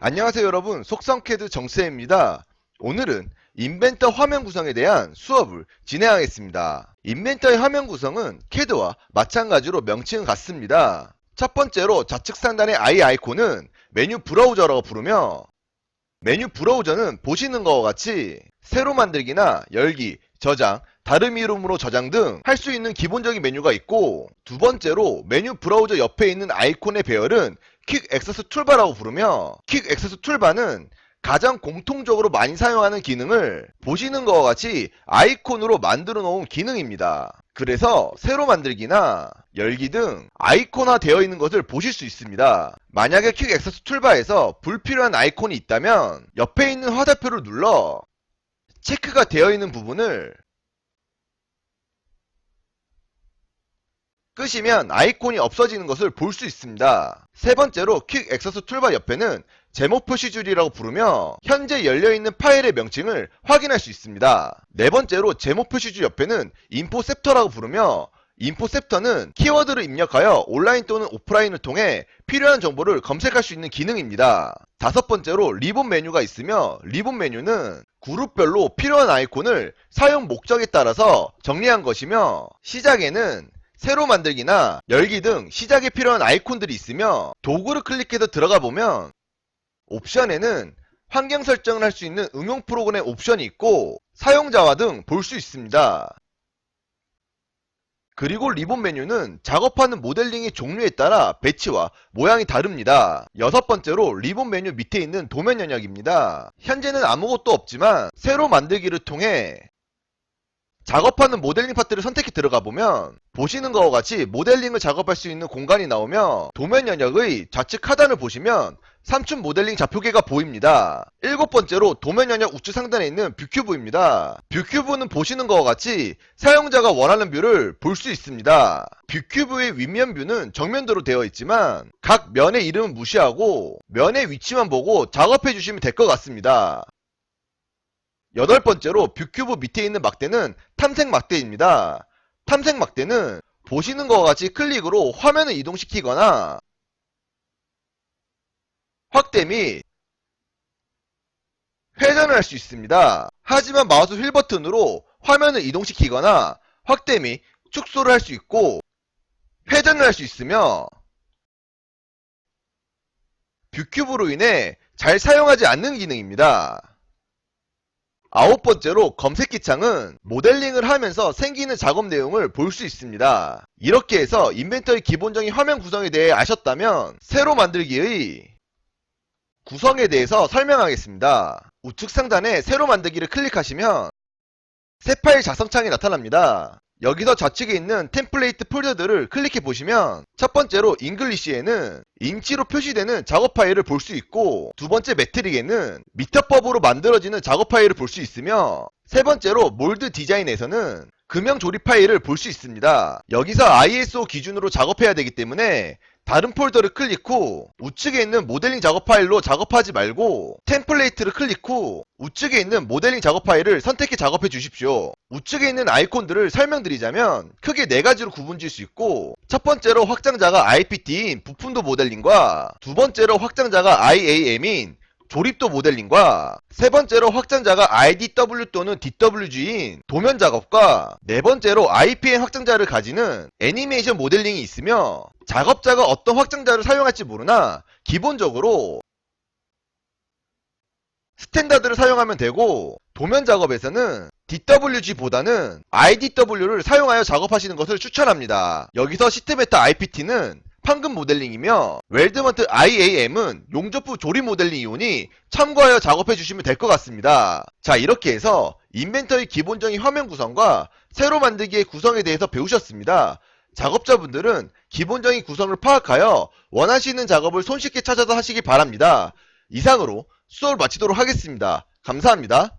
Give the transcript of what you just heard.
안녕하세요 여러분 속성캐드 정세입니다. 오늘은 인벤터 화면 구성에 대한 수업을 진행하겠습니다. 인벤터의 화면 구성은 캐드와 마찬가지로 명칭은 같습니다. 첫 번째로 좌측 상단의 i 아이콘은 메뉴 브라우저라고 부르며 메뉴 브라우저는 보시는 것과 같이 새로 만들기나 열기, 저장, 다른 이름으로 저장 등 할 수 있는 기본적인 메뉴가 있고 두 번째로 메뉴 브라우저 옆에 있는 아이콘의 배열은 퀵 액세스 툴바라고 부르며 퀵 액세스 툴바는 가장 공통적으로 많이 사용하는 기능을 보시는 것과 같이 아이콘으로 만들어 놓은 기능입니다. 그래서 새로 만들기나 열기 등 아이콘화 되어 있는 것을 보실 수 있습니다. 만약에 퀵 액세스 툴바에서 불필요한 아이콘이 있다면 옆에 있는 화살표를 눌러 체크가 되어 있는 부분을 끄시면 아이콘이 없어지는 것을 볼 수 있습니다. 세 번째로 퀵 액세스 툴바 옆에는 제목 표시 줄이라고 부르며 현재 열려있는 파일의 명칭을 확인할 수 있습니다. 네 번째로 제목 표시 줄 옆에는 인포셉터라고 부르며 인포셉터는 키워드를 입력하여 온라인 또는 오프라인을 통해 필요한 정보를 검색할 수 있는 기능입니다. 다섯 번째로 리본 메뉴가 있으며 리본 메뉴는 그룹별로 필요한 아이콘을 사용 목적에 따라서 정리한 것이며 시작에는 새로 만들기나 열기 등 시작에 필요한 아이콘들이 있으며 도구를 클릭해서 들어가 보면 옵션에는 환경 설정을 할 수 있는 응용 프로그램 옵션이 있고 사용자와 등 볼 수 있습니다. 그리고 리본 메뉴는 작업하는 모델링의 종류에 따라 배치와 모양이 다릅니다. 여섯 번째로 리본 메뉴 밑에 있는 도면 영역입니다. 현재는 아무것도 없지만 새로 만들기를 통해 작업하는 모델링 파트를 선택해 들어가 보면 보시는 것과 같이 모델링을 작업할 수 있는 공간이 나오며 도면 영역의 좌측 하단을 보시면 삼춘 모델링 좌표계가 보입니다. 일곱 번째로 도면 영역 우측 상단에 있는 뷰큐브입니다. 뷰큐브는 보시는 것과 같이 사용자가 원하는 뷰를 볼 수 있습니다. 뷰큐브의 윗면 뷰는 정면도로 되어 있지만 각 면의 이름은 무시하고 면의 위치만 보고 작업해 주시면 될 것 같습니다. 여덟 번째로 뷰큐브 밑에 있는 막대는 탐색 막대입니다. 탐색 막대는 보시는 것과 같이 클릭으로 화면을 이동시키거나 확대 및 회전을 할 수 있습니다. 하지만 마우스 휠 버튼으로 화면을 이동시키거나 확대 및 축소를 할 수 있고 회전을 할 수 있으며 뷰큐브로 인해 잘 사용하지 않는 기능입니다. 아홉 번째로 검색기 창은 모델링을 하면서 생기는 작업 내용을 볼 수 있습니다. 이렇게 해서 인벤터의 기본적인 화면 구성에 대해 아셨다면 새로 만들기의 구성에 대해서 설명하겠습니다. 우측 상단에 새로 만들기를 클릭하시면 새 파일 작성창이 나타납니다. 여기서 좌측에 있는 템플레이트 폴더들을 클릭해 보시면 첫 번째로 잉글리시에는 인치로 표시되는 작업 파일을 볼 수 있고 두 번째 매트릭에는 미터법으로 만들어지는 작업 파일을 볼 수 있으며 세 번째로 몰드 디자인에서는 금형 조립 파일을 볼 수 있습니다. 여기서 ISO 기준으로 작업해야 되기 때문에 다른 폴더를 클릭 후 우측에 있는 모델링 작업 파일로 작업하지 말고 템플레이트를 클릭 후 우측에 있는 모델링 작업 파일을 선택해 작업해 주십시오. 우측에 있는 아이콘들을 설명드리자면 크게 네 가지로 구분질 수 있고 첫 번째로 확장자가 IPT인 부품도 모델링과 두 번째로 확장자가 IAM인 조립도 모델링과 세 번째로 확장자가 IDW 또는 DWG인 도면 작업과 네 번째로 IPN 확장자를 가지는 애니메이션 모델링이 있으며 작업자가 어떤 확장자를 사용할지 모르나 기본적으로 스탠다드를 사용하면 되고 도면 작업에서는 DWG보다는 IDW를 사용하여 작업하시는 것을 추천합니다. 여기서 시트베타 IPT는 판금 모델링이며 웰드먼트 IAM은 용접부 조립 모델링 이오니 참고하여 작업해 주시면 될 것 같습니다. 자 이렇게 해서 인벤터의 기본적인 화면 구성과 새로 만들기의 구성에 대해서 배우셨습니다. 작업자분들은 기본적인 구성을 파악하여 원하시는 작업을 손쉽게 찾아서 하시기 바랍니다. 이상으로 수업을 마치도록 하겠습니다. 감사합니다.